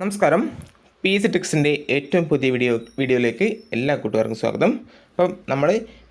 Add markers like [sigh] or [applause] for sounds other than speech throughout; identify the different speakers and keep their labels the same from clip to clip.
Speaker 1: നമസ്കാരം. P S ടിക്സിന്റെ ഏറ്റവും പുതിയ വീഡിയോ വീഡിയോയിലേക്ക് എല്ലാ കൂട്ടുകാർക്കും സ്വാഗതം. അപ്പം നമ്മൾ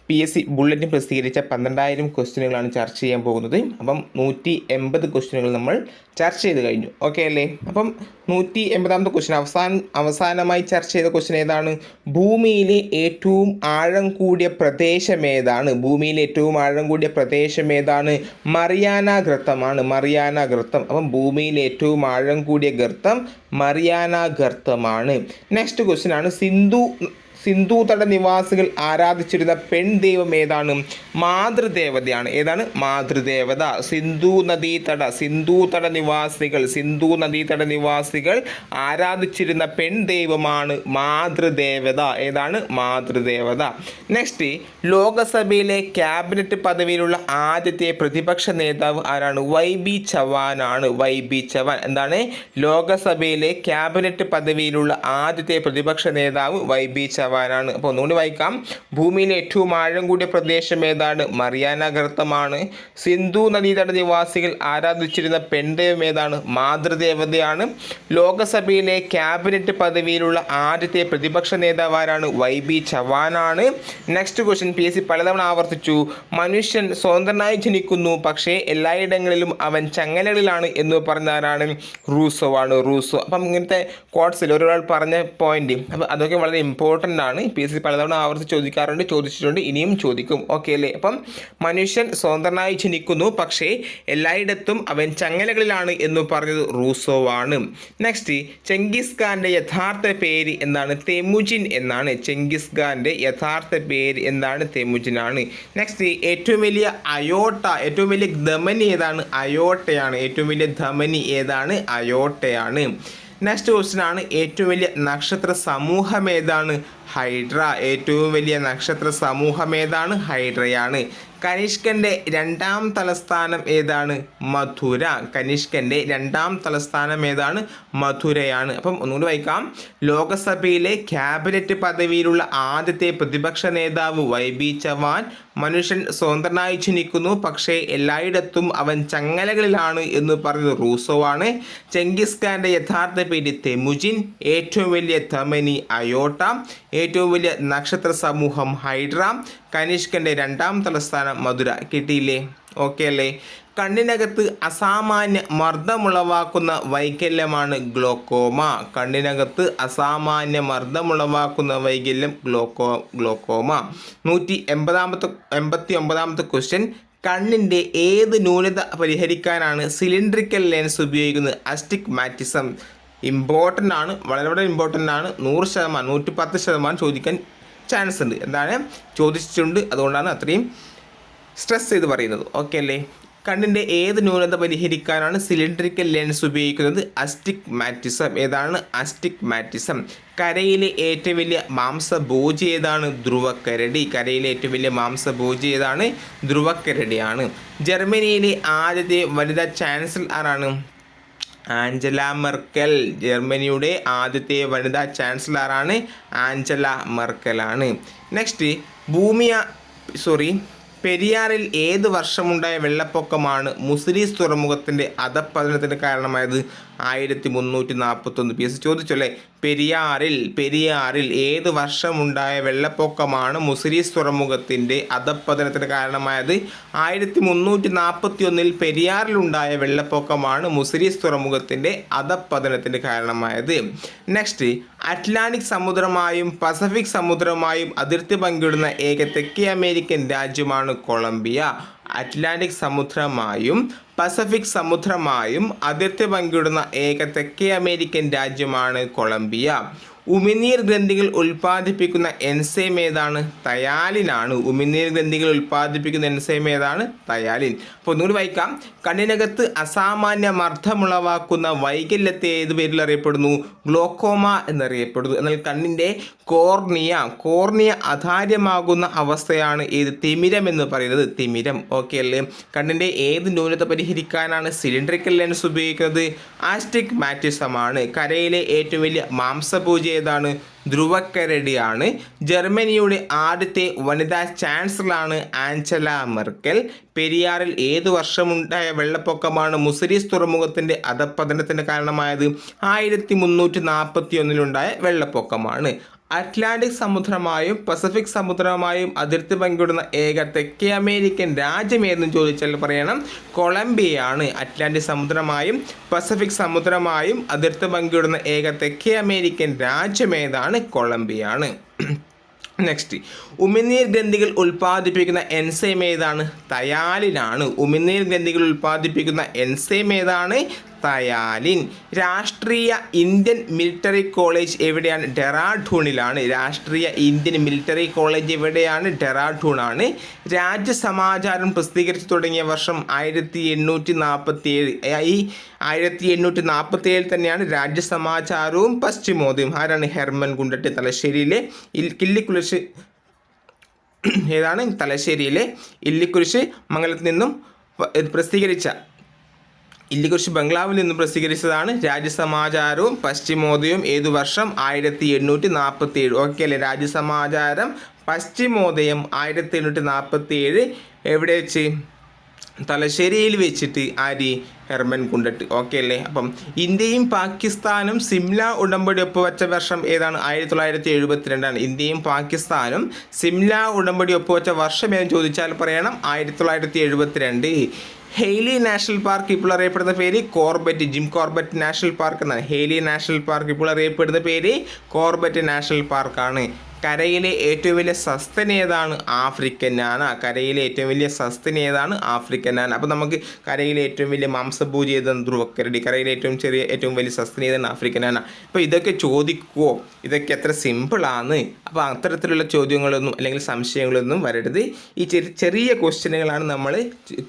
Speaker 1: പി എസ് സി ബുള്ളറ്റിൻ പ്രസിദ്ധീകരിച്ച പന്ത്രണ്ടായിരം ക്വസ്റ്റ്യനുകളാണ് ചർച്ച ചെയ്യാൻ പോകുന്നത്. അപ്പം നൂറ്റി എൺപത് ക്വസ്റ്റ്യനുകൾ നമ്മൾ ചർച്ച ചെയ്ത് കഴിഞ്ഞു. ഓക്കെ അല്ലേ? അപ്പം നൂറ്റി എൺപതാമത്തെ ക്വസ്റ്റ്യൻ അവസാന അവസാനമായി ചർച്ച ചെയ്ത ക്വസ്റ്റ്യൻ ഏതാണ്? ഭൂമിയിലെ ഏറ്റവും ആഴം കൂടിയ പ്രദേശം ഏതാണ്? ഭൂമിയിലെ ഏറ്റവും ആഴം കൂടിയ പ്രദേശം ഏതാണ്? മറിയാന ഗർത്തമാണ്. മറിയാന ഗർത്തം. അപ്പം ഭൂമിയിലെ ഏറ്റവും ആഴം കൂടിയ ഗർത്തം മറിയാന ഗർത്തമാണ്. നെക്സ്റ്റ് ക്വസ്റ്റ്യൻ ആണ്. സിന്ധു സിന്ധു തട നിവാസികൾ ആരാധിച്ചിരുന്ന പെൺ ദൈവം ഏതാണ്? മാതൃദേവതയാണ്. ഏതാണ്? മാതൃദേവത. സിന്ധു നദീതട സിന്ധു തട നിവാസികൾ സിന്ധു നദീതട നിവാസികൾ ആരാധിച്ചിരുന്ന പെൺ ദൈവമാണ് മാതൃദേവത. ഏതാണ്? മാതൃദേവത. നെക്സ്റ്റ് ലോകസഭയിലെ ക്യാബിനറ്റ് പദവിയിലുള്ള ആദ്യത്തെ പ്രതിപക്ഷ നേതാവ് ആരാണ്? Y B ചവാനാണ്. Y B Chavan. എന്താണ്? ലോകസഭയിലെ ക്യാബിനറ്റ് പദവിയിലുള്ള ആദ്യത്തെ പ്രതിപക്ഷ നേതാവ് വൈ ബി ചവാനാണ് അപ്പോൾ ഒന്നുകൂടി വായിക്കാം. ഭൂമിയിലെ ഏറ്റവും ആഴം കൂടിയ പ്രദേശം ഏതാണ്? മറിയാന ഗർത്തമാണ്. സിന്ധു നദീതട നിവാസികൾ ആരാധിച്ചിരുന്ന പെൺദേവം ഏതാണ്? മാതൃദേവതയാണ്. ലോകസഭയിലെ ക്യാബിനറ്റ് പദവിയിലുള്ള ആദ്യത്തെ പ്രതിപക്ഷ നേതാവ് ആരാണ് Y B ചവാനാണ്. Next question P S C പലതവണ ആവർത്തിച്ചു. മനുഷ്യൻ സ്വതന്ത്രനായി ജനിക്കുന്നു പക്ഷേ എല്ലായിടങ്ങളിലും അവൻ ചങ്ങലകളിലാണ് എന്ന് പറഞ്ഞ ആരാണ് റൂസോ. ആണ് റൂസോ അപ്പം ഇങ്ങനത്തെ കോട്സിൽ ഒരാൾ പറഞ്ഞ പോയിന്റ് അപ്പം അതൊക്കെ വളരെ ഇമ്പോർട്ടന്റ് പി എസ് സി പലതവണ ആവർത്തിച്ച് ചോദിക്കാറുണ്ട് ചോദിച്ചിട്ടുണ്ട് ഇനിയും ചോദിക്കും. ഓക്കെ അല്ലേ? അപ്പം മനുഷ്യൻ സ്വതന്ത്രനായി ജനിക്കുന്നു. പക്ഷേ എല്ലായിടത്തും അവൻ ചങ്ങലകളിലാണ് എന്ന് പറഞ്ഞത് റൂസോ ആണ്. നെക്സ്റ്റ് ചെങ്കിസ് ഖാന്റെ യഥാർത്ഥ പേര് എന്താണ്? തെമുജിൻ എന്നാണ്. ചെങ്കിസ് ഖാന്റെ യഥാർത്ഥ പേര് എന്താണ്? തെമുജിൻ ആണ്. നെക്സ്റ്റ് ഏറ്റവും വലിയ അയോട്ട ഏറ്റവും വലിയ ധമനി ഏതാണ്? അയോട്ടയാണ്. ഏറ്റവും വലിയ ധമനി ഏതാണ്? അയോട്ടയാണ്. നെക്സ്റ്റ് ക്വസ്റ്റ്യൻ ആണ്. ഏറ്റവും വലിയ നക്ഷത്ര സമൂഹം ഏതാണ്? ഹൈഡ്ര. ഏറ്റവും വലിയ നക്ഷത്ര സമൂഹം ഏതാണ്? ഹൈഡ്രയാണ്. കനിഷ്കന്റെ രണ്ടാം തലസ്ഥാനം ഏതാണ്? മധുര കനിഷ്കന്റെ രണ്ടാം തലസ്ഥാനം ഏതാണ്? മധുരയാണ് അപ്പം ഒന്നുകൂടി വായിക്കാം. ലോകസഭയിലെ ക്യാബിനറ്റ് പദവിയിലുള്ള ആദ്യത്തെ പ്രതിപക്ഷ നേതാവ് വൈ ബി ചവാൻ മനുഷ്യൻ സ്വതന്ത്രനായി ചിനിക്കുന്നു പക്ഷേ എല്ലായിടത്തും അവൻ ചങ്ങലകളിലാണ് എന്ന് പറഞ്ഞത് റൂസോ ആണ്. ചെങ്കിസ് ഖാന്റെ യഥാർത്ഥ പേര് തെമുജിൻ. ഏറ്റവും വലിയ ധമനി അയോട്ട. ഏറ്റവും വലിയ നക്ഷത്ര സമൂഹം ഹൈഡ്ര. കനിഷ്കന്റെ രണ്ടാം തലസ്ഥാനം മധുര. കിട്ടിയില്ലേ? ഓക്കെ അല്ലേ? കണ്ണിനകത്ത് അസാമാന്യ മർദ്ദമുളവാക്കുന്ന വൈകല്യമാണ് ഗ്ലോക്കോമ. കണ്ണിനകത്ത് അസാമാന്യ മർദ്ദമുളവാക്കുന്ന വൈകല്യം ഗ്ലോക്കോ ഗ്ലോക്കോമ. നൂറ്റി എൺപതാമത്തെ എൺപത്തി ഒമ്പതാമത്തെ ക്വസ്റ്റ്യൻ. കണ്ണിന്റെ ഏത് ന്യൂനത പരിഹരിക്കാനാണ് സിലിണ്ട്രിക്കൽ ലെൻസ് ഉപയോഗിക്കുന്നത്? അസ്റ്റിക് മാറ്റിസം. ഇമ്പോർട്ടന്റ് ആണ് വളരെ വളരെ ഇമ്പോർട്ടന്റ് ആണ്. നൂറ് ശതമാനം നൂറ്റി പത്ത് ശതമാനം ചോദിക്കാൻ ചാൻസ് ഉണ്ട്. എന്താണ്? ചോദിച്ചിട്ടുണ്ട്. അതുകൊണ്ടാണ് അത്രയും സ്ട്രെസ് ചെയ്ത് പറയുന്നത്. ഓക്കെ അല്ലേ? കണ്ണിന്റെ ഏത് ന്യൂനത പരിഹരിക്കാനാണ് സിലിണ്ടറിക്കൽ ലെൻസ് ഉപയോഗിക്കുന്നത്? അസ്റ്റിക് മാറ്റിസം ഏതാണ്? അസ്റ്റിക് മാറ്റിസം കരയിലെ ഏറ്റവും വലിയ മാംസഭോജി ഏതാണ്? ധ്രുവക്കരടി. കരയിലെ ഏറ്റവും വലിയ മാംസഭോജി ഏതാണ്? ധ്രുവക്കരടിയാണ്. ജർമ്മനിയിലെ ആദ്യത്തെ വനിതാ ചാൻസലർ ആരാണ്? ആഞ്ചല മെർക്കൽ ജർമ്മനിയുടെ ആദ്യത്തെ വനിതാ ചാൻസലറാണ് ആഞ്ചല മെർക്കലാണ്. നെക്സ്റ്റ് ഭൂമിയ സോറി പെരിയാറിൽ ഏത് വർഷമുണ്ടായ വെള്ളപ്പൊക്കമാണ് മുസ്ലിസ് തുറമുഖത്തിന്റെ അധപ്പതനത്തിന് കാരണമായത്? ആയിരത്തി മുന്നൂറ്റി നാൽപ്പത്തൊന്ന് പി എസ് ചോദിച്ചല്ലേ? പെരിയാറിൽ പെരിയാറിൽ ഏത് വർഷമുണ്ടായ വെള്ളപ്പൊക്കമാണ് മുസിരീസ് തുറമുഖത്തിന്റെ അധപ്പതനത്തിന് കാരണമായത്? ആയിരത്തി മുന്നൂറ്റി നാൽപ്പത്തി ഒന്നിൽ പെരിയാറിലുണ്ടായ വെള്ളപ്പൊക്കമാണ് മുസിരീസ് തുറമുഖത്തിന്റെ അധപ്പതനത്തിന് കാരണമായത്. നെക്സ്റ്റ് അറ്റ്ലാന്റിക് സമുദ്രമായും പസഫിക് സമുദ്രമായും അതിർത്തി പങ്കിടുന്ന ഏക തെക്കേ അമേരിക്കൻ രാജ്യമാണ് കൊളംബിയ. അറ്റ്ലാന്റിക് സമുദ്രമായും പസഫിക് സമുദ്രമായും അതിർത്തി പങ്കിടുന്ന ഏക തെക്കേ അമേരിക്കൻ രാജ്യമാണ് കൊളംബിയ. ഉമിനീർ ഗ്രന്ഥികൾ ഉൽപ്പാദിപ്പിക്കുന്ന എൻസൈം ഏതാണ്? തയാലിനാണ് ഉമിനീർ ഗ്രന്ഥികൾ ഉൽപ്പാദിപ്പിക്കുന്ന എൻസൈം ഏതാണ്? തയാലിൻ അപ്പോൾ ഒന്നുകൂടി വായിക്കാം. കണ്ണിനകത്ത് അസാമാന്യ മർദ്ദമുളവാക്കുന്ന വൈകല്യത്തെ ഏത് പേരിൽ അറിയപ്പെടുന്നു? ഗ്ലോക്കോമ എന്നറിയപ്പെടുന്നു. എന്നാൽ കണ്ണിന്റെ കോർണിയ കോർണിയ അധാര്യമാകുന്ന അവസ്ഥയാണ് ഏത്? തിമിരം എന്ന് പറയുന്നത്. തിമിരം. ഓക്കെ അല്ലേ? കണ്ണിന്റെ ഏത് ന്യൂനത പരിഹരിക്കാനാണ് സിലിണ്ടറിക്കൽ ലെൻസ് ഉപയോഗിക്കുന്നത്? ആസ്റ്റിക് മാറ്റിസമാണ് കരയിലെ ഏറ്റവും വലിയ മാംസപൂജ ഏതാണ്? ധ്രുവക്കരടിയാണ്. ജർമ്മനിയുടെ ആദ്യത്തെ വനിതാ ചാൻസലറാണ് ആഞ്ചല മെർക്കൽ. പെരിയാറിൽ ഏതു വർഷമുണ്ടായ വെള്ളപ്പൊക്കമാണ് മുസരീസ് തുറമുഖത്തിന്റെ അധപ്പതനത്തിന് കാരണമായത്? ആയിരത്തി മുന്നൂറ്റി നാൽപ്പത്തി ഒന്നിലുണ്ടായ വെള്ളപ്പൊക്കമാണ്. അറ്റ്ലാന്റിക് സമുദ്രമായും പസഫിക് സമുദ്രമായും അതിർത്തി പങ്കിടുന്ന ഏക തെക്കേ അമേരിക്കൻ രാജ്യം ഏതെന്ന് ചോദിച്ചാൽ പറയണം. കൊളംബിയയാണ് അറ്റ്ലാന്റിക് സമുദ്രമായും പസഫിക് സമുദ്രമായും അതിർത്തി പങ്കിടുന്ന ഏക തെക്കേ അമേരിക്കൻ രാജ്യം ഏതാണ് കൊളംബിയയാണ്. നെക്സ്റ്റ് ഉമിനീർ ഗ്രന്ഥികൾ ഉൽപ്പാദിപ്പിക്കുന്ന എൻസൈം ഏതാണ്? തയാലിനാണ്. ഉമിനീർ ഗ്രന്ഥികൾ ഉൽപ്പാദിപ്പിക്കുന്ന എൻസൈം ഏതാണ്? തയാലിൻ. രാഷ്ട്രീയ ഇന്ത്യൻ മിലിറ്ററി കോളേജ് എവിടെയാണ്? ഡെറാഡൂണിലാണ്. രാഷ്ട്രീയ ഇന്ത്യൻ മിലിറ്ററി കോളേജ് എവിടെയാണ്? ഡെറാഡൂണാണ്. രാജ്യസമാചാരം പ്രസിദ്ധീകരിച്ചു തുടങ്ങിയ വർഷം ആയിരത്തി എണ്ണൂറ്റി നാൽപ്പത്തി ഏഴ് ഈ ആയിരത്തി എണ്ണൂറ്റി നാൽപ്പത്തി ഏഴിൽ തന്നെയാണ് രാജ്യസമാചാരവും പശ്ചിമോദയും ആരാണ്? Hermann Gundert. തലശ്ശേരിയിലെ കില്ലിക്കുലശ് ഏതാണ്? തലശ്ശേരിയിലെ ഇല്ലിക്കുരിശ് മംഗലത്തിൽ നിന്നും പ്രസിദ്ധീകരിച്ച ഇല്ലിക്കുറിശി ബംഗ്ലാവിൽ നിന്ന് പ്രസിദ്ധീകരിച്ചതാണ് രാജ്യസമാചാരവും പശ്ചിമോദയവും ഏതു വർഷം? ആയിരത്തി എണ്ണൂറ്റി നാൽപ്പത്തി ഏഴ് ഓക്കെ അല്ലേ? രാജ്യസമാചാരം പശ്ചിമോദയം ആയിരത്തി എണ്ണൂറ്റി നാൽപ്പത്തി ഏഴ് എവിടെ വെച്ച്? തലശ്ശേരിയിൽ വെച്ചിട്ട് ആരി? ഹെർമൻ കുണ്ടട്ട്. ഓക്കെ അല്ലേ? അപ്പം ഇന്ത്യയും പാകിസ്ഥാനും സിംല ഉടമ്പടി ഒപ്പുവച്ച വർഷം ഏതാണ്? ആയിരത്തി തൊള്ളായിരത്തി എഴുപത്തിരണ്ടാണ് ഇന്ത്യയും പാകിസ്ഥാനും സിംല ഉടമ്പടി ഒപ്പുവച്ച വർഷം ഏതെന്ന് ചോദിച്ചാൽ പറയണം. ആയിരത്തി തൊള്ളായിരത്തി എഴുപത്തിരണ്ട് ഹെയ്ലി നാഷണൽ പാർക്ക് ഇപ്പോൾ അറിയപ്പെടുന്ന പേര് Corbett Jim Corbett national park എന്നാണ്. ഹെയ്ലി നാഷണൽ പാർക്ക് ഇപ്പോൾ അറിയപ്പെടുന്ന പേര് കോർബറ്റ് നാഷണൽ പാർക്കാണ്. കരയിലെ ഏറ്റവും വലിയ സസ്തൻ ഏതാണ്? ആഫ്രിക്കൻ ആന കരയിലെ ഏറ്റവും വലിയ സസ്തൻ ഏതാണ്? ആഫ്രിക്കൻ ആന അപ്പോൾ നമുക്ക് കരയിലെ ഏറ്റവും വലിയ മാംസഭൂജി ഏതാണ്? ധ്രുവക്കരടി. കരയിലെ ഏറ്റവും ചെറിയ ഏറ്റവും വലിയ സസ്തൻ ഏതാണ്? ആഫ്രിക്കൻ ആന അപ്പോൾ ഇതൊക്കെ ചോദിക്കുമോ ഇതൊക്കെ എത്ര സിമ്പിളാണ് അപ്പോൾ അത്തരത്തിലുള്ള ചോദ്യങ്ങളൊന്നും അല്ലെങ്കിൽ സംശയങ്ങളൊന്നും വരരുത്. ഈ ചെറിയ ക്വസ്റ്റ്യനുകളാണ് നമ്മൾ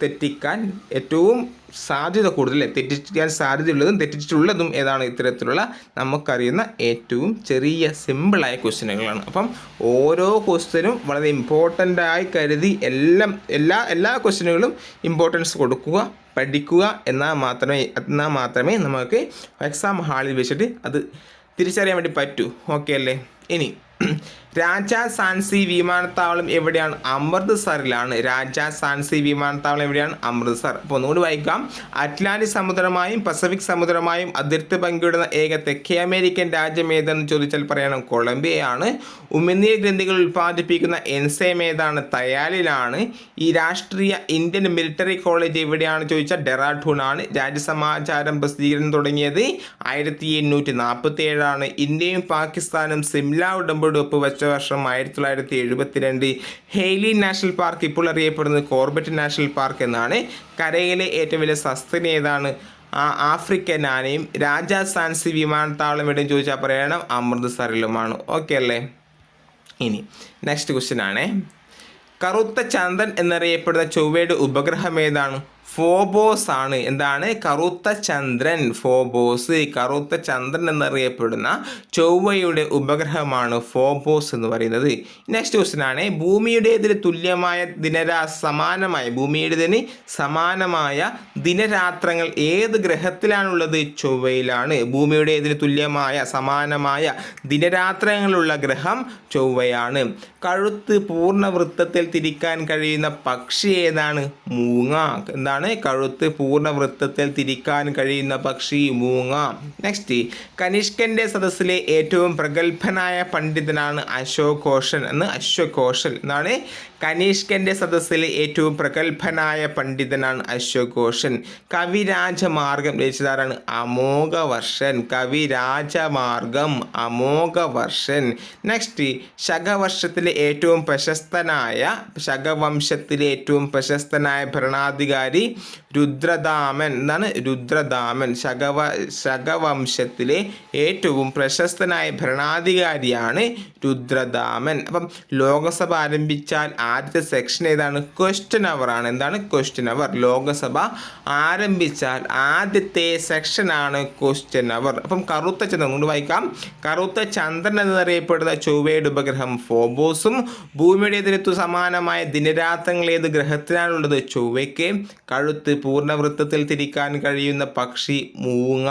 Speaker 1: തെറ്റിക്കാൻ ഏറ്റവും സാധ്യത കൂടുതൽ തെറ്റിക്കാൻ സാധ്യതയുള്ളതും തെറ്റിച്ചിട്ടുള്ളതും ഏതാണ് ഇത്തരത്തിലുള്ള നമുക്കറിയുന്ന ഏറ്റവും ചെറിയ സിമ്പിളായ ക്വസ്റ്റ്യനുകളാണ് അപ്പം ഓരോ ക്വസ്റ്റ്യനും വളരെ ഇമ്പോർട്ടന്റ് ആയി കരുതി എല്ലാം എല്ലാ എല്ലാ ക്വസ്റ്റ്യനുകളും ഇമ്പോർട്ടൻസ് കൊടുക്കുക പഠിക്കുക എന്നാൽ മാത്രമേ എന്നാൽ മാത്രമേ നമുക്ക് എക്സാം ഹാളിൽ വെച്ചിട്ട് അത് തിരിച്ചറിയാൻ വേണ്ടി പറ്റൂ. ഓക്കെ അല്ലേ? ഇനി രാജാ സാൻസി വിമാനത്താവളം എവിടെയാണ്? അമൃത്സറിലാണ് രാജാ സാൻസി വിമാനത്താവളം എവിടെയാണ്? അമൃത്സർ അപ്പോൾ ഒന്നുകൂടി വായിക്കാം. അറ്റ്ലാന്റിക് സമുദ്രമായും പസഫിക് സമുദ്രമായും അതിർത്തി പങ്കിടുന്ന ഏക തെക്കേ അമേരിക്കൻ രാജ്യം ഏതെന്ന് ചോദിച്ചാൽ പറയണം. കൊളംബിയയാണ്. ഉമിനീർ ഗ്രന്ഥികൾ ഉൽപ്പാദിപ്പിക്കുന്ന എൻസൈം ഏതാണ്? തയാലിലാണ്. ഈ രാഷ്ട്രീയ ഇന്ത്യൻ മിലിറ്ററി കോളേജ് എവിടെയാണ് ചോദിച്ചാൽ ഡെറാഡൂൺ ആണ് രാജ്യസമാചാരം പ്രസിദ്ധീകരണം തുടങ്ങിയത് ആയിരത്തി എണ്ണൂറ്റി നാൽപ്പത്തി ഏഴാണ് ഇന്ത്യയും പാകിസ്ഥാനും സിംല ഉടമ്പടി ഒപ്പുവെച്ച വർഷം ആയിരത്തി തൊള്ളായിരത്തി എഴുപത്തിരണ്ട് ഹെയ്ലി നാഷണൽ പാർക്ക് ഇപ്പോൾ അറിയപ്പെടുന്നത് കോർബറ്റ് നാഷണൽ പാർക്ക് എന്നാണ്. കരയിലെ ഏറ്റവും വലിയ സസ്തന ഏതാണ്? ആഫ്രിക്കൻ ആനയും രാജാ സാൻസി വിമാനത്താവളം എവിടെയും ചോദിച്ചാൽ പറയണം അമൃത്സറിലുമാണ് ഓക്കെ അല്ലേ? ഇനി നെക്സ്റ്റ് ക്വസ്റ്റ്യൻ ആണേ. കറുത്ത ചന്ദൻ എന്നറിയപ്പെടുന്ന ചൊവ്വയുടെ ഉപഗ്രഹം ഏതാണ്? ഫോബോസ് ആണ്. എന്താണ്? കറുത്ത ചന്ദ്രൻ ഫോബോസ്. കറുത്ത ചന്ദ്രൻ എന്നറിയപ്പെടുന്ന ചൊവ്വയുടെ ഉപഗ്രഹമാണ് ഫോബോസ് എന്ന് പറയുന്നത്. നെക്സ്റ്റ് ക്വസ്റ്റ്യൻ ആണ്. ഭൂമിയുടേതിന് തുല്യമായ ദിനരാ സമാനമായ ഭൂമിയുടേതിന് സമാനമായ ദിനരാത്രങ്ങൾ ഏത് ഗ്രഹത്തിലാണുള്ളത്? ചൊവ്വയിലാണ്. ഭൂമിയുടെ ഇതിന് തുല്യമായ സമാനമായ ദിനരാത്രങ്ങളുള്ള ഗ്രഹം ചൊവ്വയാണ്. കഴുത്ത് പൂർണ വൃത്തത്തിൽ തിരിക്കാൻ കഴിയുന്ന പക്ഷി ഏതാണ്? മൂങ്ങ. എന്താണ്? കഴുത്ത് പൂർണ വൃത്തത്തിൽ തിരിക്കാൻ കഴിയുന്ന പക്ഷി മൂങ്ങ. നെക്സ്റ്റ് കനിഷ്കന്റെ സദസ്സിലെ ഏറ്റവും പ്രഗത്ഭനായ പണ്ഡിതനാണ് അശോകോഷൻ എന്ന് അശ്വഘോഷൽ എന്നാണ് കനിഷ്കന്റെ സദസ്സിലെ ഏറ്റവും പ്രഗത്ഭനായ പണ്ഡിതനാണ് അശോക് ഘോഷൻ. കവിരാജമാർഗം രചിച്ചതാരാണ്? അമോഘവർഷൻ. കവിരാജമാർഗം അമോഘവർഷൻ. നെക്സ്റ്റ് ശകവർഷത്തിലെ ഏറ്റവും പ്രശസ്തനായ ശകവംശത്തിലെ ഏറ്റവും പ്രശസ്തനായ ഭരണാധികാരി രുദ്രദാമൻ. എന്നാണ് രുദ്രദാമൻ? ശകവ ശകവംശത്തിലെ ഏറ്റവും പ്രശസ്തനായ ഭരണാധികാരിയാണ് രുദ്രദാമൻ. അപ്പം ലോകസഭ ആരംഭിച്ചാൽ ആദ്യത്തെ സെക്ഷൻ ഏതാണ്? ക്വസ്റ്റ്യൻ അവർ ആണ്. എന്താണ് ക്വസ്റ്റ്യൻ അവർ ലോകസഭ ആരംഭിച്ചാൽ ആദ്യത്തെ സെക്ഷനാണ് ക്വസ്റ്റ്യൻ അവർ അപ്പം കറുത്ത ചന്ദ്രൻ കൊണ്ട് വായിക്കാം. കറുത്ത ചന്ദ്രൻ എന്നറിയപ്പെടുന്ന ചൊവ്വയുടെ ഉപഗ്രഹം ഫോബോസും ഭൂമിയുടെ എതിരത്തു സമാനമായ ദിനരാത്രങ്ങൾ ഏത് ഗ്രഹത്തിനാണുള്ളത്? ചൊവ്വയ്ക്ക് കഴുത്ത് പൂർണവൃത്തത്തിൽ തിരിക്കാൻ കഴിയുന്ന പക്ഷി മൂങ്ങ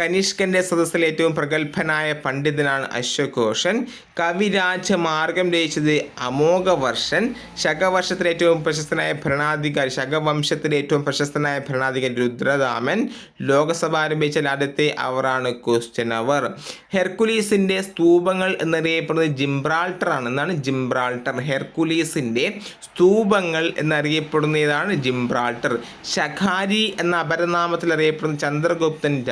Speaker 1: കനിഷ്കന്റെ സദസ്സിൽ ഏറ്റവും പ്രഗത്ഭനായ പണ്ഡിതനാണ് അശ്വഘോഷൻ കവിരാജമാർഗം രചിച്ചത് അമോഘവർഷൻ. ശകവർഷത്തിലെ ഏറ്റവും പ്രശസ്തനായ ഭരണാധികാരി ശകവംശത്തിലെ ഏറ്റവും പ്രശസ്തനായ ഭരണാധികാരി രുദ്രദാമൻ. ലോകസഭ ആരംഭിച്ച ആദ്യത്തെ അവറാണ് ക്വസ്റ്റ്യൻ അവർ. ഹെർക്കുലീസിന്റെ സ്തൂപങ്ങൾ എന്നറിയപ്പെടുന്നത് ജിംബ്രാൾട്ടർ ആണ് എന്നാണ് ജിംബ്രാൾട്ടർ. ഹെർക്കുലീസിന്റെ സ്തൂപങ്ങൾ എന്നറിയപ്പെടുന്നതാണ് ജിംബ്രാൾട്ടർ. ശഖാരി എന്ന അപരനാമത്തിൽ അറിയപ്പെടുന്ന ചന്ദ്രഗുപ്തൻ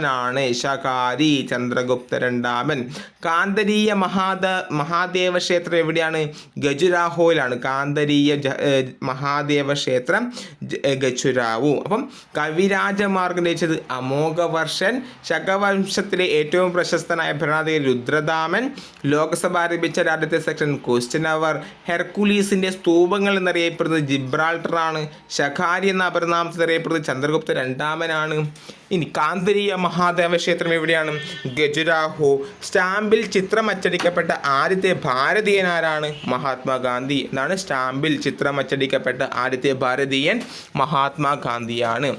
Speaker 1: രണ്ടാമനാണ് ശകാരി ചന്ദ്രഗുപ്ത രണ്ടാമൻ. കാന്തരീയ മഹാദ മഹാദേവ ക്ഷേത്രം എവിടെയാണ്? ഗജുരാഹോയിലാണ്. കാന്തരീയ മഹാദേവ ക്ഷേത്രം ഗജുരാവു. അപ്പം കവിരാജമാർഗം രചിച്ചത് അമോഘവർഷൻ. ശകവംശത്തിലെ ഏറ്റവും പ്രശസ്തനായ ഭരണാധികാരി രുദ്രദാമൻ. ലോകസഭ ആരംഭിച്ച രാജ്യത്തെ സെക്ഷൻ ക്വസ്റ്റ്യൻ അവർ. ഹെർക്കുലീസിന്റെ സ്തൂപങ്ങൾ എന്നറിയപ്പെടുന്നത് ജിബ്രാൾട്ടർ ആണ് ശഖാരി എന്ന അപരനാമത്തിൽ അറിയപ്പെടുന്നത് ചന്ദ്രഗുപ്ത രണ്ടാമനാണ്. ഇനി കാന്തരീയ മഹാദേവ ക്ഷേത്രം എവിടെയാണ്? ഗജുരാഹു. സ്റ്റാമ്പിൽ ചിത്രം അച്ചടിക്കപ്പെട്ട ആദ്യത്തെ ഭാരതീയനാരാണ് മഹാത്മാഗാന്ധി. എന്നാണ് സ്റ്റാമ്പിൽ ചിത്രം അച്ചടിക്കപ്പെട്ട ആദ്യത്തെ ഭാരതീയൻ മഹാത്മാഗാന്ധിയാണ്.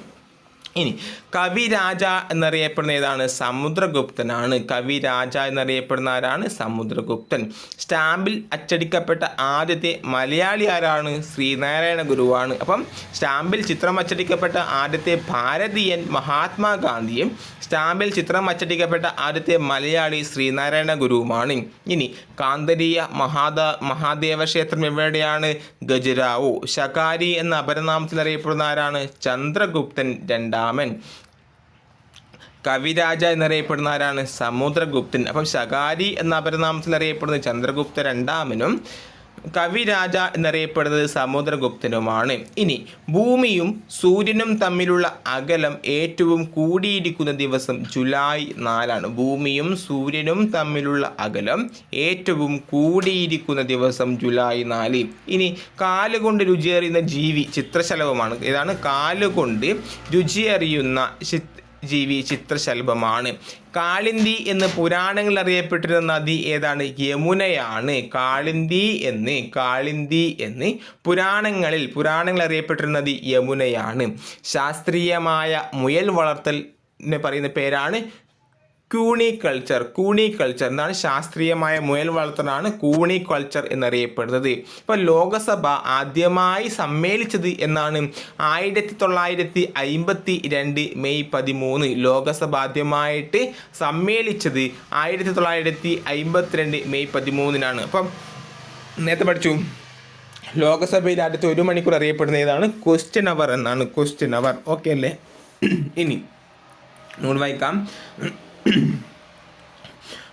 Speaker 1: ഇനി കവിരാജ എന്നറിയപ്പെടുന്ന ഏതാണ്? സമുദ്രഗുപ്തനാണ്. കവിരാജ എന്നറിയപ്പെടുന്ന ആരാണ്? സമുദ്രഗുപ്തൻ. സ്റ്റാമ്പിൽ അച്ചടിക്കപ്പെട്ട ആദ്യത്തെ മലയാളി ആരാണ്? ശ്രീനാരായണ ഗുരുവാണ്. അപ്പം സ്റ്റാമ്പിൽ ചിത്രം അച്ചടിക്കപ്പെട്ട ആദ്യത്തെ ഭാരതീയൻ മഹാത്മാഗാന്ധിയും സ്റ്റാമ്പിൽ ചിത്രം അച്ചടിക്കപ്പെട്ട ആദ്യത്തെ മലയാളി ശ്രീനാരായണ ഗുരുവുമാണ്. ഇനി കാന്തരീയ മഹാദ മഹാദേവ ക്ഷേത്രം എവിടെയാണ്? ഗജരാവു. ശകാരി എന്ന അപരനാമത്തിൽ അറിയപ്പെടുന്ന ആരാണ്? ചന്ദ്രഗുപ്തൻ രണ്ടാമൻ കവിരാജ എന്നറിയപ്പെടുന്ന ആരാണ്? സമുദ്രഗുപ്തൻ. അപ്പം ശകാരി എന്ന അപരനാമത്തിൽ അറിയപ്പെടുന്ന ചന്ദ്രഗുപ്ത രണ്ടാമനും കവിരാജ എന്നറിയപ്പെടുന്നത് സമുദ്രഗുപ്തനുമാണ്. ഇനി ഭൂമിയും സൂര്യനും തമ്മിലുള്ള അകലം ഏറ്റവും കൂടിയിരിക്കുന്ന ദിവസം ജൂലൈ നാലാണ്. ഭൂമിയും സൂര്യനും തമ്മിലുള്ള അകലം ഏറ്റവും കൂടിയിരിക്കുന്ന ദിവസം ജൂലൈ നാല്. ഇനി കാലുകൊണ്ട് രുചിയേറിയുന്ന ജീവി ചിത്രശലഭമാണ്. ഇതാണ് കാലുകൊണ്ട് രുചിയറിയുന്ന ജീവി ചിത്രശലഭമാണ്. കാളിന്തി എന്ന് പുരാണങ്ങളിൽ അറിയപ്പെട്ടിരുന്ന നദി ഏതാണ്? യമുനയാണ്. കാളിന്തി എന്ന് കാളിന്തി എന്ന് പുരാണങ്ങളിൽ പുരാണങ്ങളിൽ അറിയപ്പെട്ടിരുന്ന നദി യമുനയാണ്. ശാസ്ത്രീയമായ മുയൽ വളർത്തൽ പറയുന്ന പേരാണ് കൂണി കൾച്ചർ കൂണി കൾച്ചർ എന്നാണ് ശാസ്ത്രീയമായ മുയൽ വളർത്തലാണ് കൂണി കൾച്ചർ എന്നറിയപ്പെടുന്നത്. ഇപ്പോൾ ലോകസഭ ആദ്യമായി സമ്മേളിച്ചത് എന്നാണ് ആയിരത്തി തൊള്ളായിരത്തി അയിമ്പത്തി രണ്ട് മെയ് പതിമൂന്ന് ലോകസഭ ആദ്യമായിട്ട് സമ്മേളിച്ചത് ആയിരത്തി തൊള്ളായിരത്തി അയിമ്പത്തിരണ്ട് മെയ് പതിമൂന്നിനാണ്. അപ്പം നേരത്തെ പഠിച്ചു. ലോകസഭയിൽ ആദ്യത്തെ ഒരു മണിക്കൂർ അറിയപ്പെടുന്ന ഏതാണ്? ക്വസ്റ്റ്യൻ അവർ എന്നാണ്. ക്വസ്റ്റ്യൻ അവർ ഓക്കെ അല്ലേ? [clears throat] ഇനി നോട്ട് വായിക്കാം. [clears throat]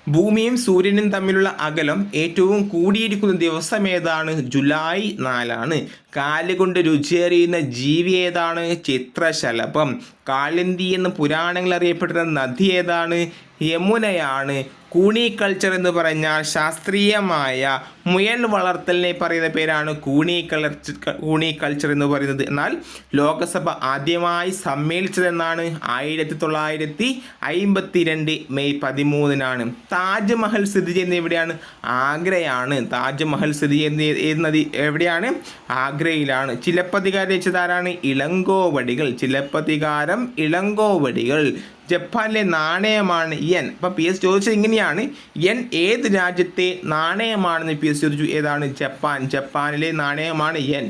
Speaker 1: ഭൂമിയും സൂര്യനും തമ്മിലുള്ള അകലം ഏറ്റവും കൂടിയിരിക്കുന്ന ദിവസം ഏതാണ്? ജൂലൈ നാലാണ്. കാലുകൊണ്ട് രുചിയേറിയുന്ന ജീവി ഏതാണ്? ചിത്രശലഭം. കാളിന്തി എന്ന് പുരാണങ്ങൾ അറിയപ്പെടുന്ന നദി ഏതാണ്? യമുനയാണ്. കൂണി കൾച്ചർ എന്ന് പറഞ്ഞാൽ ശാസ്ത്രീയമായ മുയൽ വളർത്തലിനെ പറയുന്ന പേരാണ് കൂണി കളർച്ച് കൂണി കൾച്ചർ എന്ന് പറയുന്നത്. എന്നാൽ ലോകസഭ ആദ്യമായി സമ്മേളിച്ചതെന്നാണ് ആയിരത്തി തൊള്ളായിരത്തി അയിമ്പത്തി രണ്ട് മെയ് പതിമൂന്നിനാണ്. താജ്മഹൽ സ്ഥിതി ചെയ്യുന്നത് എവിടെയാണ്? ആഗ്രയാണ്. താജ്മഹൽ സ്ഥിതി ചെയ്യുന്ന ഏത് എവിടെയാണ്? ആഗ്രയിലാണ്. ചിലപ്പതികാരം രചിച്ചതാരാണ്? ഇളങ്കോവടികൾ. ചിലപ്പതികാരം ഇളങ്കോവടികൾ. ജപ്പാനിലെ നാണയമാണ് യെൻ. അപ്പം പി എസ് ചോദിച്ചത് ഇങ്ങനെയാണ്. യെൻ ഏത് രാജ്യത്തെ നാണയമാണെന്ന് പി എസ് ചോദിച്ചു. ഏതാണ്? ജപ്പാൻ. ജപ്പാനിലെ നാണയമാണ് യെൻ.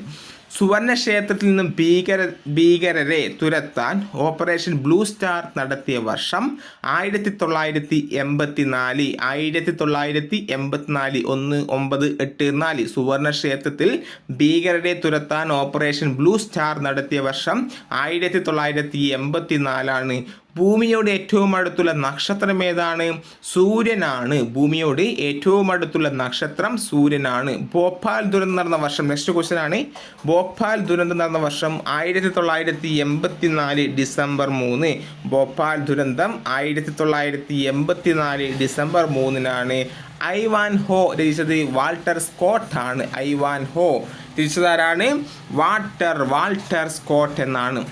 Speaker 1: സുവർണ ക്ഷേത്രത്തിൽ നിന്നും ഭീകര ഭീകരരെ തുരത്താൻ ഓപ്പറേഷൻ ബ്ലൂ സ്റ്റാർ നടത്തിയ വർഷം ആയിരത്തി തൊള്ളായിരത്തി എൺപത്തി നാല് ആയിരത്തി തൊള്ളായിരത്തി എൺപത്തി നാല് ഒന്ന് ഒമ്പത് എട്ട് നാല് സുവർണ ക്ഷേത്രത്തിൽ ഭീകരരെ തുരത്താൻ ഓപ്പറേഷൻ ബ്ലൂ സ്റ്റാർ നടത്തിയ വർഷം ആയിരത്തി തൊള്ളായിരത്തി എൺപത്തി നാലാണ് ഭൂമിയോട് ഏറ്റവും അടുത്തുള്ള നക്ഷത്രം ഏതാണ്? സൂര്യനാണ്. ഭൂമിയോട് ഏറ്റവും അടുത്തുള്ള നക്ഷത്രം സൂര്യനാണ്. ഭോപ്പാൽ ദുരന്തം നടന്ന വർഷം നെക്സ്റ്റ് ക്വസ്റ്റ്യൻ ആണ്. ഭോപ്പാൽ ദുരന്തം നടന്ന വർഷം ആയിരത്തി തൊള്ളായിരത്തി എൺപത്തി നാല് ഡിസംബർ മൂന്ന്. ഭോപ്പാൽ ദുരന്തം ആയിരത്തി തൊള്ളായിരത്തി എൺപത്തി നാല് ഡിസംബർ മൂന്നിനാണ്. ഐവാൻ ഹോ രചിച്ചത് വാൾട്ടർ സ്കോട്ട് ആണ്. ഐവാൻ ഹോ രചിച്ചതാരാണ്? വാട്ടർ വാൾട്ടർ സ്കോട്ട് എന്നാണ്.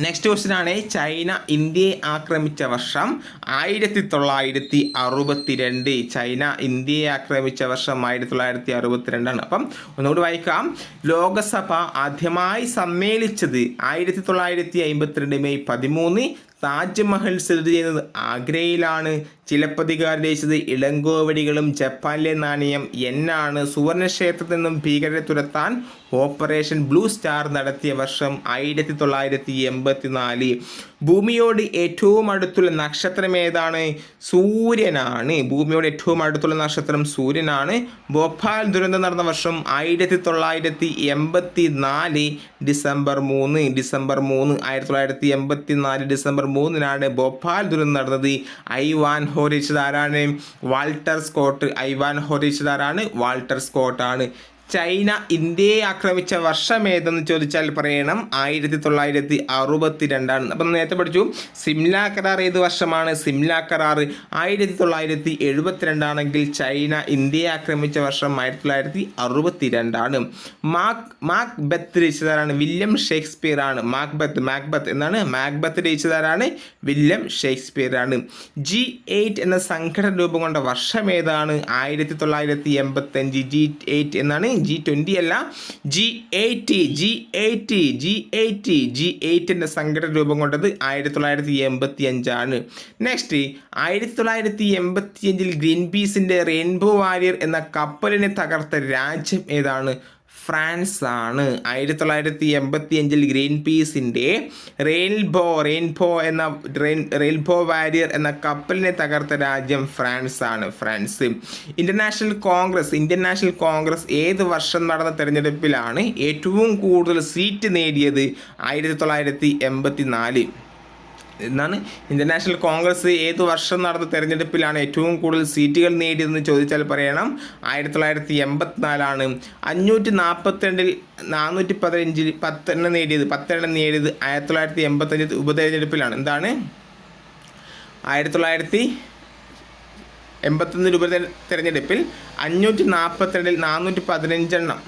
Speaker 1: നെക്സ്റ്റ് ക്വസ്റ്റ്യൻ ആണ്. ചൈന ഇന്ത്യയെ ആക്രമിച്ച വർഷം ആയിരത്തി തൊള്ളായിരത്തി അറുപത്തി രണ്ട് ചൈന ഇന്ത്യയെ ആക്രമിച്ച വർഷം ആയിരത്തി തൊള്ളായിരത്തി അറുപത്തിരണ്ടാണ് അപ്പം ഒന്നുകൂടി വായിക്കാം. ലോകസഭ ആദ്യമായി സമ്മേളിച്ചത് ആയിരത്തി തൊള്ളായിരത്തി അമ്പത്തിരണ്ട് മെയ് പതിമൂന്ന്. താജ്മഹൽ സ്ഥിതി ചെയ്യുന്നത് ആഗ്രയിലാണ്. ചിലപ്പതികാർ രചിച്ചത് ഇളങ്കോവടികളും ജപ്പാനിലെ നാണയം എന്നാണ് സുവർണക്ഷേത്രത്തിൽ നിന്നും ഭീകരരെ തുരത്താൻ ഓപ്പറേഷൻ ബ്ലൂ സ്റ്റാർ നടത്തിയ വർഷം ആയിരത്തി തൊള്ളായിരത്തി എൺപത്തി നാല് ഭൂമിയോട് ഏറ്റവും അടുത്തുള്ള നക്ഷത്രം ഏതാണ്? സൂര്യനാണ്. ഭൂമിയോട് ഏറ്റവും അടുത്തുള്ള നക്ഷത്രം സൂര്യനാണ്. ഭോപ്പാൽ ദുരന്തം നടന്ന വർഷം ആയിരത്തി തൊള്ളായിരത്തി എൺപത്തി നാല് ഡിസംബർ മൂന്ന്. ഡിസംബർ മൂന്ന് ആയിരത്തി തൊള്ളായിരത്തി എൺപത്തി നാല് ഡിസംബർ മൂന്നിനാണ് ഭോപ്പാൽ ദുരന്തം നടന്നത്. ഐവാൻ ഹോ രചിച്ചതാരാണ് വാൾട്ടർ സ്കോട്ട്. ഐവാൻ ഹോ രചിച്ചതാരാണ് വാൾട്ടർ സ്കോട്ടാണ്. ചൈന ഇന്ത്യയെ ആക്രമിച്ച വർഷം ഏതെന്ന് ചോദിച്ചാൽ പറയണം. ആയിരത്തി തൊള്ളായിരത്തി അറുപത്തി രണ്ടാണ് അപ്പം നേരത്തെ പഠിച്ചു. സിംല കരാർ ഏത് വർഷമാണ്? സിംല കരാർ ആയിരത്തി തൊള്ളായിരത്തി എഴുപത്തിരണ്ടാണെങ്കിൽ ചൈന ഇന്ത്യയെ ആക്രമിച്ച വർഷം ആയിരത്തി തൊള്ളായിരത്തി അറുപത്തി രണ്ടാണ് മാക് മാക് ബത്ത് രചിച്ചതാരാണ്? വില്യം ഷേക്സ്പിയർ ആണ് മാക് ബത്ത് മാക്ബത്ത് എന്നാണ്. മാക്ബത്ത് രചിച്ചതാരാണ്? വില്യം ഷേക്സ്പിയർ ആണ് ജി എയ്റ്റ് എന്ന സംഘടന രൂപം കൊണ്ട വർഷം ഏതാണ്? ആയിരത്തി തൊള്ളായിരത്തി എൺപത്തഞ്ച് ജി എയ്റ്റ് എന്നാണ് ജി ട്വന്റി അല്ല G eighty G eighty G eighty G എയ്റ്റിന്റെ സംഘടന രൂപം കൊണ്ടത് ആയിരത്തി തൊള്ളായിരത്തി എൺപത്തി അഞ്ചാണ് നെക്സ്റ്റ് ആയിരത്തി തൊള്ളായിരത്തി എൺപത്തി അഞ്ചിൽ ഗ്രീൻ പീസിന്റെ റെയിൻബോ വാരിയർ എന്ന കപ്പലിനെ തകർത്ത രാജ്യം ഏതാണ്? ഫ്രാൻസ് ആണ് ആയിരത്തി തൊള്ളായിരത്തി എൺപത്തി അഞ്ചിൽ ഗ്രീൻ പീസിന്റെ റെയിൽബോ റെയിൻബോ എന്ന റെയിൻ റെയിൽബോ വാരിയർ എന്ന കപ്പലിനെ തകർത്ത രാജ്യം ഫ്രാൻസ് ആണ് France. International congress Indian National Congress ഏത് വർഷം നടന്ന തെരഞ്ഞെടുപ്പിലാണ് ഏറ്റവും കൂടുതൽ സീറ്റ് നേടിയത്? ആയിരത്തി തൊള്ളായിരത്തി എൺപത്തി നാല് എന്നാണ് ഇന്റർനാഷണൽ കോൺഗ്രസ് ഏത് വർഷം നടന്ന തെരഞ്ഞെടുപ്പിലാണ് ഏറ്റവും കൂടുതൽ സീറ്റുകൾ നേടിയതെന്ന് ചോദിച്ചാൽ പറയണം. ആയിരത്തി തൊള്ളായിരത്തി എൺപത്തിനാലാണ് അഞ്ഞൂറ്റി നാൽപ്പത്തിരണ്ടിൽ നാനൂറ്റി പതിനഞ്ചിൽ പത്തെണ്ണം നേടിയത്. പത്തെണ്ണം നേടിയത് ആയിരത്തി തൊള്ളായിരത്തി എൺപത്തഞ്ച് ഉപതെരഞ്ഞെടുപ്പിലാണ്. എന്താണ്? ആയിരത്തി തൊള്ളായിരത്തി എൺപത്തൊന്ന് രൂപ തെരഞ്ഞെടുപ്പിൽ അഞ്ഞൂറ്റി നാൽപ്പത്തിരണ്ടിൽ നാനൂറ്റി പതിനഞ്ചെണ്ണം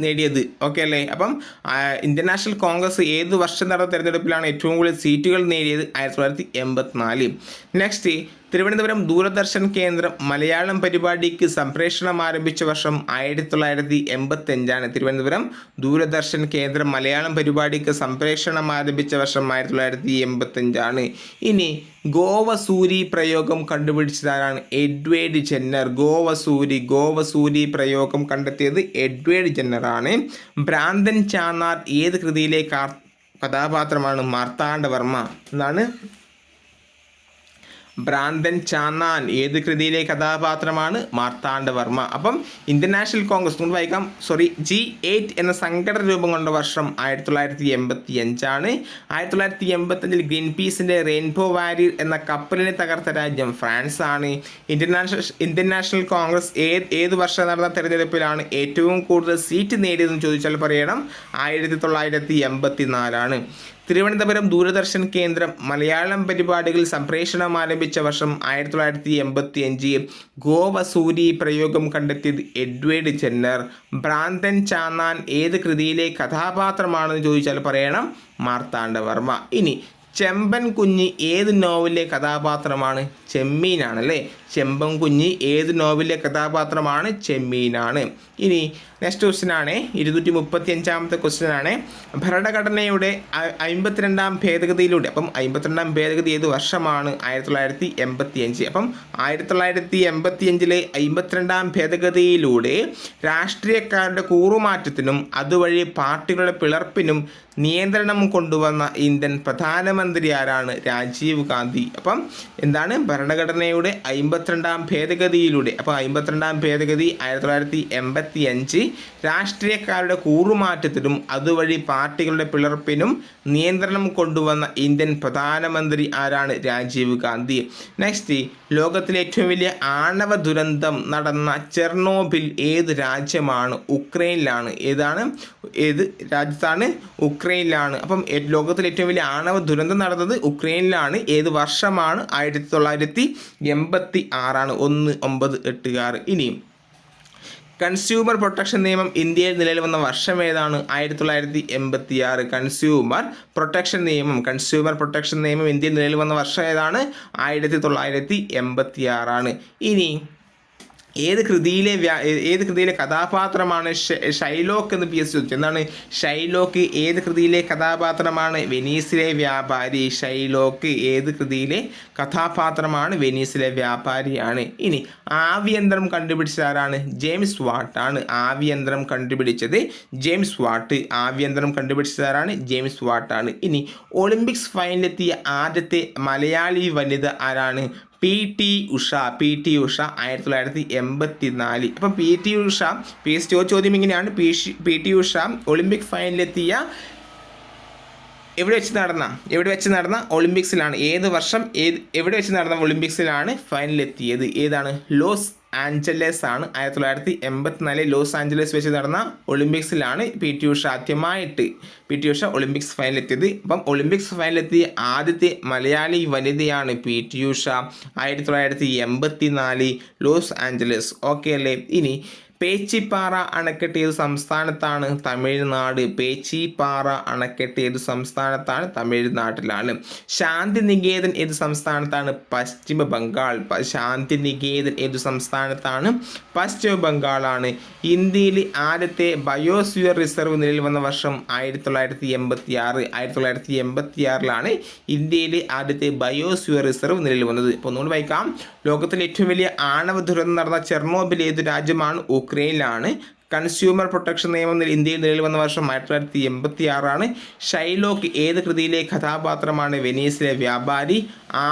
Speaker 1: നേടിയത്. ഓക്കെ അല്ലേ? അപ്പം ആ, ഇന്ത്യൻ നാഷണൽ കോൺഗ്രസ് ഏത് വർഷം നടന്ന തെരഞ്ഞെടുപ്പിലാണ് ഏറ്റവും കൂടുതൽ സീറ്റുകൾ നേടിയത്? ആയിരത്തി തൊള്ളായിരത്തി എൺപത്തിനാല് നെക്സ്റ്റ് തിരുവനന്തപുരം ദൂരദർശൻ കേന്ദ്രം മലയാളം പരിപാടിക്ക് സംപ്രേഷണം ആരംഭിച്ച വർഷം ആയിരത്തി തൊള്ളായിരത്തി എൺപത്തി അഞ്ചാണ് തിരുവനന്തപുരം ദൂരദർശൻ കേന്ദ്രം മലയാളം പരിപാടിക്ക് സംപ്രേഷണം ആരംഭിച്ച വർഷം ആയിരത്തി തൊള്ളായിരത്തി എൺപത്തി അഞ്ചാണ് ഇനി ഗോവസൂരി പ്രയോഗം കണ്ടുപിടിച്ചതാരാണ്? Edward Jenner. ഗോവസൂരി ഗോവസൂരി പ്രയോഗം കണ്ടെത്തിയത് എഡ്വേർഡ് ജെന്നർ. ആണ് ഭ്രാന്തൻ ചാന്നാർ ഏത് കൃതിയിലെ കഥാപാത്രമാണ് മാർത്താണ്ഡവർമ്മ എന്നാണ് ഭ്രാന്തൻ ചാന്നാൻ ഏത് കൃതിയിലെ കഥാപാത്രമാണ്? മാർത്താണ്ഡവർമ്മ അപ്പം ഇന്ത്യൻ നാഷണൽ കോൺഗ്രസ് കൊണ്ട് വായിക്കാം. സോറി ജി എയ്റ്റ് എന്ന സംഘടന രൂപം കൊണ്ട വർഷം ആയിരത്തി തൊള്ളായിരത്തി എൺപത്തി അഞ്ചാണ് ആയിരത്തി തൊള്ളായിരത്തി എൺപത്തഞ്ചിൽ ഗ്രീൻ പീസിന്റെ റെയിൻബോ വാരിയർ എന്ന കപ്പലിനെ തകർത്ത രാജ്യം ഫ്രാൻസ് ആണ് ഇന്ത്യൻ ഇന്ത്യൻ നാഷണൽ കോൺഗ്രസ് ഏത് ഏത് വർഷം നടന്ന തെരഞ്ഞെടുപ്പിലാണ് ഏറ്റവും കൂടുതൽ സീറ്റ് നേടിയതെന്ന് ചോദിച്ചാൽ പറയണം. ആയിരത്തി തൊള്ളായിരത്തി എൺപത്തി നാലാണ് തിരുവനന്തപുരം ദൂരദർശൻ കേന്ദ്രം മലയാളം പരിപാടികൾ സംപ്രേഷണം ആരംഭിച്ച വർഷം ആയിരത്തി തൊള്ളായിരത്തി എൺപത്തി അഞ്ച് ഗോവസൂരി പ്രയോഗം കണ്ടെത്തിയത് എഡ്വേർഡ് ജെന്നർ. ഭ്രാന്തൻ ചാന്നാൻ ഏത് കൃതിയിലെ കഥാപാത്രമാണെന്ന് ചോദിച്ചാൽ പറയണം മാർത്താണ്ഡവർമ്മ ഇനി ചെമ്പൻ കുഞ്ഞ് ഏത് നോവലിലെ കഥാപാത്രമാണ്? ചെമ്മീനാണ് അല്ലേ ചെമ്പൻ കുഞ്ഞി ഏത് നോവലിലെ കഥാപാത്രമാണ് ചെമ്മീനാണ്? ഇനി നെക്സ്റ്റ് ക്വസ്റ്റ്യൻ ആണ്. ഇരുന്നൂറ്റി മുപ്പത്തി അഞ്ചാമത്തെ ക്വസ്റ്റ്യൻ ആണ്. ഭരണഘടനയുടെ അമ്പത്തിരണ്ടാം ഭേദഗതിയിലൂടെ അപ്പം അമ്പത്തിരണ്ടാം ഭേദഗതി ഏത് വർഷമാണ്? ആയിരത്തി തൊള്ളായിരത്തി എൺപത്തി അഞ്ച് അപ്പം ആയിരത്തി തൊള്ളായിരത്തി എൺപത്തി അഞ്ചിലെ അമ്പത്തിരണ്ടാം ഭേദഗതിയിലൂടെ രാഷ്ട്രീയക്കാരുടെ കൂറുമാറ്റത്തിനും അതുവഴി പാർട്ടികളുടെ പിളർപ്പിനും നിയന്ത്രണം കൊണ്ടുവന്ന ഇന്ത്യൻ പ്രധാനമന്ത്രി ആരാണ് രാജീവ് ഗാന്ധി. അപ്പം എന്താണ് ഭരണഘടനയുടെ അമ്പത്തിരണ്ടാം ഭേദഗതിയിലൂടെ അപ്പോൾ അമ്പത്തിരണ്ടാം ഭേദഗതി ആയിരത്തി തൊള്ളായിരത്തി എൺപത്തി അഞ്ച് രാഷ്ട്രീയക്കാരുടെ കൂറുമാറ്റത്തിനും അതുവഴി പാർട്ടികളുടെ പിളർപ്പിനും നിയന്ത്രണം കൊണ്ടുവന്ന ഇന്ത്യൻ പ്രധാനമന്ത്രി ആരാണ്? രാജീവ് ഗാന്ധി. നെക്സ്റ്റ് ലോകത്തിലെ ഏറ്റവും വലിയ ആണവ ദുരന്തം നടന്ന ചെർണോബിൽ ഏത് രാജ്യമാണ്? ഉക്രൈനിലാണ്. ഏതാണ്? ഏത് രാജ്യത്താണ്? ഉക്രൈനിലാണ്. അപ്പം ലോകത്തിലെ ഏറ്റവും വലിയ ആണവ ദുരന്തം നടന്നത് ഉക്രൈനിലാണ്. ഏത് വർഷമാണ്? ആയിരത്തി തൊള്ളായിരത്തി എൺപത്തി ആറാണ് ഒന്ന് ഒമ്പത് എട്ട് ആറ്. ഇനിയും. കൺസ്യൂമർ പ്രൊട്ടക്ഷൻ നിയമം ഇന്ത്യയിൽ നിലവിൽ വന്ന വർഷം ഏതാണ്? ആയിരത്തി തൊള്ളായിരത്തി എൺപത്തി ആറ് കൺസ്യൂമർ പ്രൊട്ടക്ഷൻ നിയമം. കൺസ്യൂമർ പ്രൊട്ടക്ഷൻ നിയമം ഇന്ത്യയിൽ നിലവിൽ വന്ന വർഷം ഏതാണ്? ആയിരത്തി തൊള്ളായിരത്തി എൺപത്തി ആറാണ് ഇനി ഏത് കൃതിയിലെ ഏത് കൃതിയിലെ കഥാപാത്രമാണ് ഷൈലോക്ക് എന്ന് പി എസ് ചോദിച്ചു എന്താണ്? ഷൈലോക്ക് ഏത് കൃതിയിലെ കഥാപാത്രമാണ്? വെനീസിലെ വ്യാപാരി. ഷൈലോക്ക് ഏത് കൃതിയിലെ കഥാപാത്രമാണ്? വെനീസിലെ വ്യാപാരിയാണ്. ഇനി ആവിയന്ത്രം കണ്ടുപിടിച്ചത് ആരാണ്? ജെയിംസ് വാട്ട് ആണ് ആവിയന്ത്രം കണ്ടുപിടിച്ചത് ജെയിംസ് വാട്ട്. ആവിയന്ത്രം കണ്ടുപിടിച്ചത് ആരാണ്? ജെയിംസ് വാട്ട് ആണ്. ഇനി ഒളിമ്പിക്സ് ഫൈനലിലെത്തിയ ആദ്യത്തെ മലയാളി വനിത ആരാണ്? P T Usha P T Usha ആയിരത്തി തൊള്ളായിരത്തി എൺപത്തി നാല് അപ്പം P T Usha P S to ചോദ്യം ഇങ്ങനെയാണ്. P P T Usha Olympic ഫൈനലിലെത്തിയ എവിടെ വെച്ച് നടന്ന? എവിടെ വെച്ച് നടന്ന ഒളിമ്പിക്സിലാണ്. ഏത് വർഷം ഏത് എവിടെ വെച്ച് നടന്ന ഒളിമ്പിക്സിലാണ് ഫൈനലിലെത്തിയത്? ഏതാണ്? ലോസ് ആഞ്ചലസ് ആണ് ആയിരത്തി തൊള്ളായിരത്തി എൺപത്തിനാലിൽ ലോസ് ആഞ്ചലസ് വെച്ച് നടന്ന ഒളിമ്പിക്സിലാണ് പി ടി ഉഷ ആദ്യമായിട്ട് പി ടി ഉഷ ഒളിമ്പിക്സ് ഫൈനലെത്തിയത്. അപ്പം ഒളിമ്പിക്സ് ഫൈനലെത്തിയ ആദ്യത്തെ മലയാളി വനിതയാണ് പി ടി ഉഷ. ആയിരത്തി തൊള്ളായിരത്തി എൺപത്തി ലോസ് ആഞ്ചലസ് ഓക്കെ അല്ലേ? ഇനി പേച്ചിപ്പാറ അണക്കെട്ട് ഏത് സംസ്ഥാനത്താണ്. തമിഴ്നാട് പേച്ചിപ്പാറ അണക്കെട്ട് ഏത് സംസ്ഥാനത്താണ്. തമിഴ്നാട്ടിലാണ്. ശാന്തി നികേതൻ ഏത് സംസ്ഥാനത്താണ്? പശ്ചിമ ബംഗാൾ ശാന്തിനികേതൻ ശാന്തി നികേതൻ ഏത് സംസ്ഥാനത്താണ്? പശ്ചിമ ബംഗാളാണ് ഇന്ത്യയിൽ ആദ്യത്തെ ബയോസ്ഫിയർ റിസർവ് നിലയിൽ വന്ന വർഷം ആയിരത്തി തൊള്ളായിരത്തി എൺപത്തി ആറ് ആയിരത്തി തൊള്ളായിരത്തി എൺപത്തി ആറിലാണ് ഇന്ത്യയിലെ ആദ്യത്തെ ബയോസ്ഫിയർ റിസർവ് നിലയിൽ വന്നത്. ഇപ്പോൾ ഒന്നുകൂടി വായിക്കാം. ലോകത്തിലെ ഏറ്റവും വലിയ ആണവ ദുരന്തം നടന്ന ചെർണോബിൽ ഏത് രാജ്യമാണ്? ഉക്രൈനിലാണ് കൺസ്യൂമർ പ്രൊട്ടക്ഷൻ നിയമം ഇന്ത്യയിൽ നിലവിൽ വന്ന വർഷം ആയിരത്തി തൊള്ളായിരത്തി എൺപത്തി ആറാണ് ഷൈലോക്ക് ഏത് കൃതിയിലെ കഥാപാത്രമാണ് വെനീസിലെ വ്യാപാരി?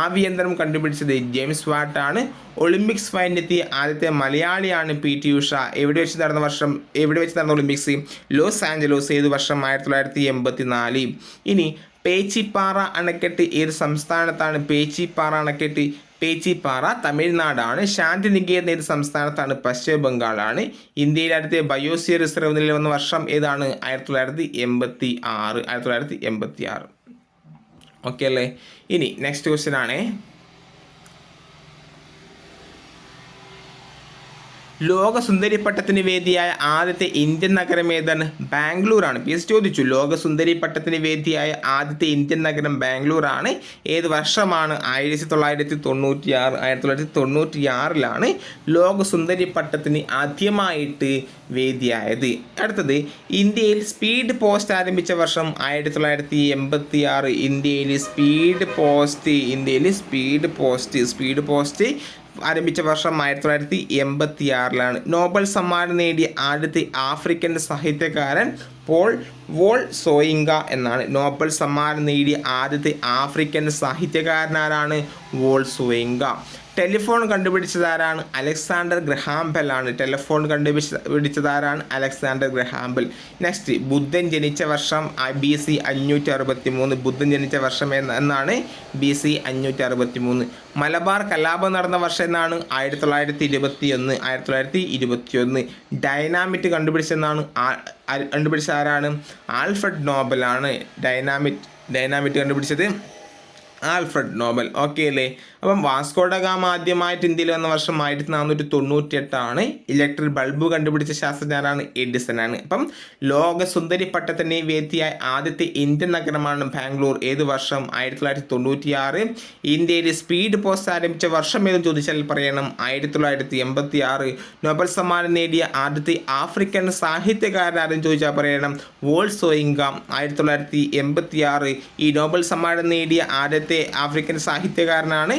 Speaker 1: ആവിയന്ത്രം കണ്ടുപിടിച്ചത് ജെയിംസ് വാട്ടാണ്. ഒളിമ്പിക്സ് ഫൈനലെത്തിയ ആദ്യത്തെ മലയാളിയാണ് പി ടി ഉഷ. എവിടെ വെച്ച് നടന്ന വർഷം എവിടെ വെച്ച് നടന്ന ഒളിമ്പിക്സ്? ലോസ് ആഞ്ചലോസ് ഏത് വർഷം ആയിരത്തി തൊള്ളായിരത്തി എൺപത്തി നാല് ഇനി പേച്ചിപ്പാറ അണക്കെട്ട് ഏത് സംസ്ഥാനത്താണ് പേച്ചിപ്പാറ അണക്കെട്ട്? പേച്ചിപ്പാറ തമിഴ്നാടാണ്. ശാന്തി നികേതൻ ഏത് സംസ്ഥാനത്താണ് പശ്ചിമ ബംഗാളാണ്. ഇന്ത്യയിലെ അടുത്ത ബയോസിയർ റിസർവ് നിലയിൽ വന്ന വർഷം ഏതാണ്? ആയിരത്തി തൊള്ളായിരത്തി എൺപത്തി ആറ് ആയിരത്തി തൊള്ളായിരത്തി എൺപത്തി ആറ് ഓക്കെ അല്ലേ? ഇനി നെക്സ്റ്റ് ക്വസ്റ്റ്യൻ ആണേ. ലോക സുന്ദരി പട്ടത്തിന് വേദിയായ ആദ്യത്തെ ഇന്ത്യൻ നഗരം ഏതാണ്? ബാംഗ്ലൂരാണ്. പി എസ് ചോദിച്ചു. ലോകസുന്ദരി പട്ടത്തിന് വേദിയായ ആദ്യത്തെ ഇന്ത്യൻ നഗരം ബാംഗ്ലൂർ ആണ് ഏത് വർഷമാണ്? ആയിരത്തി തൊള്ളായിരത്തി തൊണ്ണൂറ്റി ആറ് ആയിരത്തി തൊള്ളായിരത്തി തൊണ്ണൂറ്റി ആറിലാണ് ലോക പട്ടത്തിന് ആദ്യമായിട്ട് വേദിയായത്. അടുത്തത് ഇന്ത്യയിൽ സ്പീഡ് പോസ്റ്റ് ആരംഭിച്ച വർഷം ആയിരത്തി തൊള്ളായിരത്തി എൺപത്തി ആറ് ഇന്ത്യയിൽ സ്പീഡ് പോസ്റ്റ് ഇന്ത്യയിൽ സ്പീഡ് പോസ്റ്റ് സ്പീഡ് പോസ്റ്റ് ആരംഭിച്ച വർഷം ആയിരത്തി തൊള്ളായിരത്തി എൺപത്തി ആറിലാണ് നോബൽ സമ്മാനം നേടിയ ആദ്യത്തെ ആഫ്രിക്കൻ സാഹിത്യകാരൻ പോൾ വോൾ സോയിങ്ക എന്നാണ്. നോബൽ സമ്മാനം നേടിയ ആദ്യത്തെ ആഫ്രിക്കൻ സാഹിത്യകാരനാരാണ് വോൾ സോയിങ്ക ടെലിഫോൺ കണ്ടുപിടിച്ചതാരാണ്? അലക്സാണ്ടർ ഗ്രഹാംബൽ ആണ്. ടെലിഫോൺ കണ്ടുപിടിച്ച പിടിച്ചതാരാണ് അലക്സാണ്ടർ ഗ്രഹാംബൽ. നെക്സ്റ്റ് ബുദ്ധൻ ജനിച്ച വർഷം ബി സി അഞ്ഞൂറ്റി അറുപത്തി മൂന്ന് ബുദ്ധൻ ജനിച്ച വർഷം എന്ന് എന്നാണ് ബി സി അഞ്ഞൂറ്റി അറുപത്തി മൂന്ന് മലബാർ കലാപം നടന്ന വർഷം എന്നാണ്? ആയിരത്തി തൊള്ളായിരത്തി ഇരുപത്തി ഒന്ന് ആയിരത്തി തൊള്ളായിരത്തി ഇരുപത്തി ഒന്ന് ഡൈനാമിറ്റ് കണ്ടുപിടിച്ചെന്നാണ് കണ്ടുപിടിച്ച ആരാണ് ആൽഫ്രഡ് നോബലാണ് ഡൈനാമിറ്റ് ഡൈനാമിറ്റ് കണ്ടുപിടിച്ചത് ആൽഫ്രഡ് നോബൽ. ഓക്കെ അല്ലേ? അപ്പം വാസ്കോഡഗാമ ആദ്യമായിട്ട് ഇന്ത്യയിൽ വന്ന വർഷം ആയിരത്തി നാനൂറ്റി തൊണ്ണൂറ്റി എട്ടാണ് ഇലക്ട്രിക് ബൾബ് കണ്ടുപിടിച്ച ശാസ്ത്രജ്ഞനാണ് എഡിസൺ ആണ്. അപ്പം ലോക സുന്ദരി പട്ടത്തിന് വേദിയായ ആദ്യത്തെ ഇന്ത്യൻ നഗരമാണ് ബാംഗ്ലൂർ. ഏത് വർഷം? ആയിരത്തി തൊള്ളായിരത്തി തൊണ്ണൂറ്റി ആറ് ഇന്ത്യയിൽ സ്പീഡ് പോസ്റ്റ് ആരംഭിച്ച വർഷം ഏതെന്ന് ചോദിച്ചാൽ പറയണം. ആയിരത്തി തൊള്ളായിരത്തി എൺപത്തി ആറ് നോബൽ സമ്മാനം നേടിയ ആദ്യത്തെ ആഫ്രിക്കൻ സാഹിത്യകാരനാരെന്ന് ചോദിച്ചാൽ പറയണം. വോൾ സോയിങ്ക ആയിരത്തി തൊള്ളായിരത്തി എൺപത്തി ആറ് ഈ നോബൽ സമ്മാനം നേടിയ ആദ്യത്തെ ആഫ്രിക്കൻ സാഹിത്യകാരനാണ്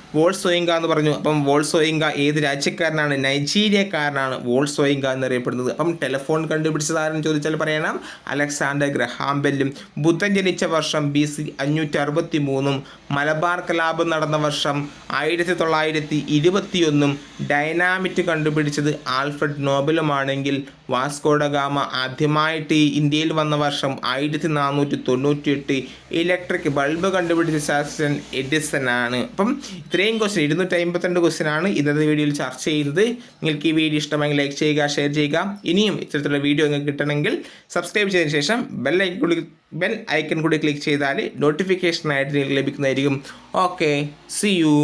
Speaker 1: വോൾ സോയിങ്ക എന്ന് പറഞ്ഞു. അപ്പം വോൾസോയിങ്ക ഏത് രാജ്യക്കാരനാണ്? നൈജീരിയക്കാരനാണ് വോൾസോയിങ്ക എന്നറിയപ്പെടുന്നത്. അപ്പം ടെലിഫോൺ കണ്ടുപിടിച്ചതാരെന്ന് ചോദിച്ചാൽ പറയണം. അലക്സാണ്ടർ ഗ്രഹാംബെല്ലും ബുദ്ധൻ ജനിച്ച വർഷം ബി സി അഞ്ഞൂറ്റി അറുപത്തി മൂന്നും മലബാർ കലാപം നടന്ന വർഷം ആയിരത്തി തൊള്ളായിരത്തി ഇരുപത്തിയൊന്നും ഡൈനാമിറ്റ് കണ്ടുപിടിച്ചത് ആൽഫ്രഡ് നോബലുമാണെങ്കിൽ വാസ്കോഡഗാമ ആദ്യമായിട്ട് ഇന്ത്യയിൽ വന്ന വർഷം ആയിരത്തി നാനൂറ്റി തൊണ്ണൂറ്റി എട്ട് ഇലക്ട്രിക് ബൾബ് കണ്ടുപിടിച്ച ശാസ്ത്രജ്ഞൻ എഡിസൺ ആണ് അപ്പം ഇത്രയും ക്വസ്റ്റ്യൻ ഇരുന്നൂറ്റി അമ്പത്തിരണ്ട് ക്വസ്റ്റ്യൻ ആണ് ഇന്നത്തെ വീഡിയോയിൽ ചർച്ച ചെയ്തത്. നിങ്ങൾക്ക് ഈ വീഡിയോ ഇഷ്ടമെങ്കിൽ ലൈക്ക് ചെയ്യുക ഷെയർ ചെയ്യുക. ഇനിയും ഇത്തരത്തിലുള്ള വീഡിയോ നിങ്ങൾക്ക് കിട്ടണമെങ്കിൽ സബ്സ്ക്രൈബ് ചെയ്തതിന് ശേഷം ബെൽ ഐക്കൺ കൂടി ബെൽ ഐക്കൺ കൂടി ക്ലിക്ക് ചെയ്താൽ നോട്ടിഫിക്കേഷനായിട്ട് നിങ്ങൾക്ക് ലഭിക്കുന്നതായിരിക്കും. Okay C U